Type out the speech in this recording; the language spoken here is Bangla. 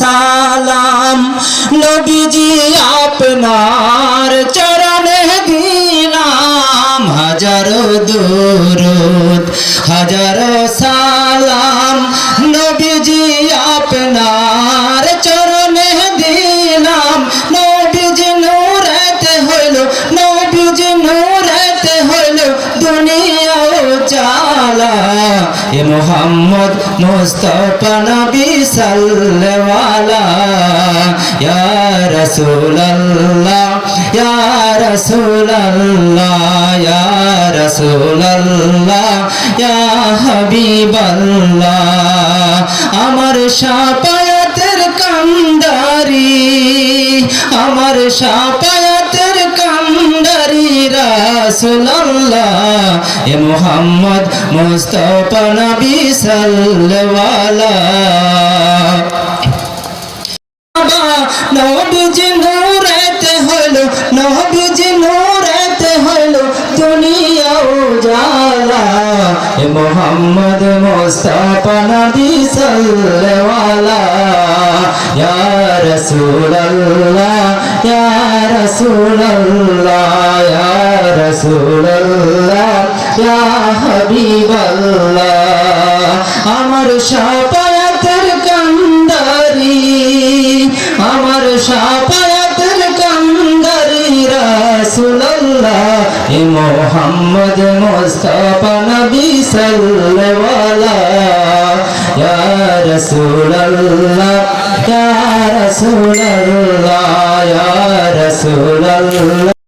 সালাম নবীজি আপনার চরণে দিলাম। হাজারো দুরুদ, হাজারো সালাম নবীজি আপনার চরণে দিলাম। নবীজি নূরেতে হইল, নবীজি নূরেতে হইল দুনিয়া জালা এ মোহাম্মদ মুস্তফা নবী সাল্লাল্লাহ ইয়া রাসূলুল্লাহ ইয়া রাসূলুল্লাহ ইয়া রাসূলুল্লাহ, ইয়া হাবিবাল্লাহ। আমার শাপায়াতের কান্দারি আমার কান্দারি রাসূলুল্লাহ এ মোহাম্মদ মুস্তফা নবী সাল্লাল্লাহ নবীজি নূরেতে হলো নবীজি নূরেতে ইয়া রাসূলুল্লাহ ইয়া রাসূলুল্লাহ, ইয়া হাবিবাল্লাহ, আমার শাপায়াতের কান্দারি আমার শাপায়াতের কান্দারি রাসূলুল্লাহ, এ মোহাম্মদ মুস্তাফা নবী সাল্লাল্লাহ ইয়া রাসূলুল্লাহ ইয়া রাসূলুল্লাহ ইয়া রাসূলুল্লাহ।